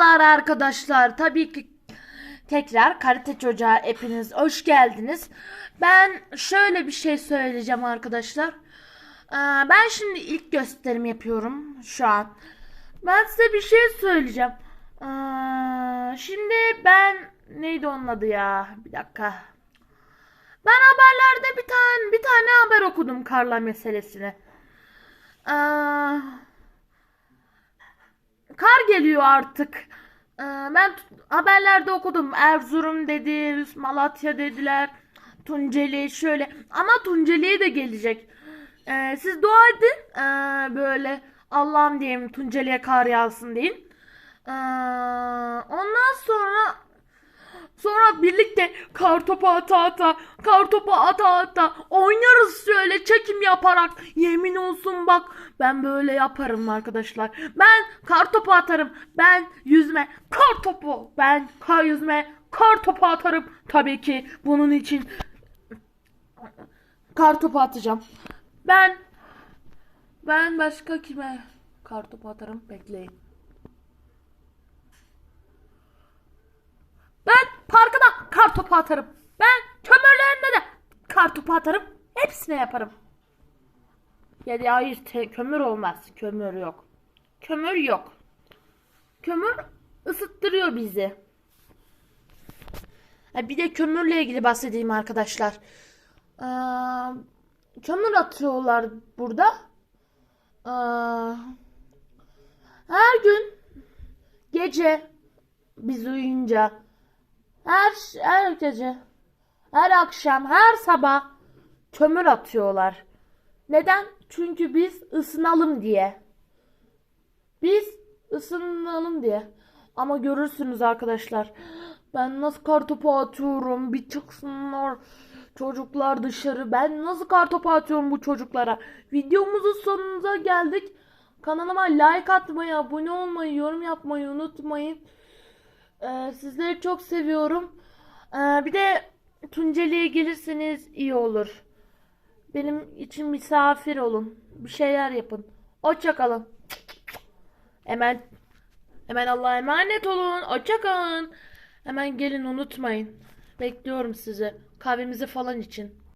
Merhabalar arkadaşlar. Tabii ki tekrar Karate Çocuğa hepiniz hoş geldiniz. Ben şöyle bir şey söyleyeceğim arkadaşlar. Ee, Ben şimdi ilk gösterim yapıyorum şu an. Ben size bir şey söyleyeceğim. Ee, Şimdi ben neydi onun adı ya? Bir dakika. Ben haberlerde bir tane bir tane haber okudum Karla meselesini. Ee, Kar geliyor artık. Ee, ben haberlerde okudum. Erzurum dedi, Malatya dediler. Tunceli şöyle. Ama Tunceli'ye de gelecek. Ee, siz dua edin. Ee, böyle Allah'ım diyeyim Tunceli'ye kar yağsın diyeyim. Ondan Sonra birlikte kar topu ata ata, kar topu ata ata oynarız şöyle çekim yaparak. Yemin olsun bak ben böyle yaparım arkadaşlar. Ben kar topu atarım. Ben yüzme kar topu. Ben kar yüzme kar topu atarım. Tabii ki bunun için kar topu atacağım. Ben ben başka kime kar topu atarım bekleyin. Ben parkada kar topu atarım. Ben kömürlerinde de kar topu atarım. Hepsine yaparım. Ya da hayır kömür olmaz. Kömür yok. Kömür yok. Kömür ısıttırıyor bizi. Bir de kömürle ilgili bahsedeyim arkadaşlar. Ee, kömür atıyorlar burada. Ee, her gün gece biz uyuyunca her her gece her akşam her sabah kömür atıyorlar. Neden? Çünkü biz ısınalım diye. Biz ısınalım diye. Ama görürsünüz arkadaşlar. Ben nasıl kartopu atıyorum. Bir çıksınlar çocuklar dışarı. Ben nasıl kartopu atıyorum bu çocuklara. Videomuzun sonuna geldik. Kanalıma like atmayı, abone olmayı, yorum yapmayı unutmayın. Ee, sizleri çok seviyorum. Ee, bir de Tunceli'ye gelirseniz iyi olur. Benim için misafir olun. Bir şeyler yapın. Hoşça kalın. Hemen hemen Allah'a emanet olun. Hoşça kalın. Hemen gelin unutmayın. Bekliyorum sizi. Kahvemizi falan için.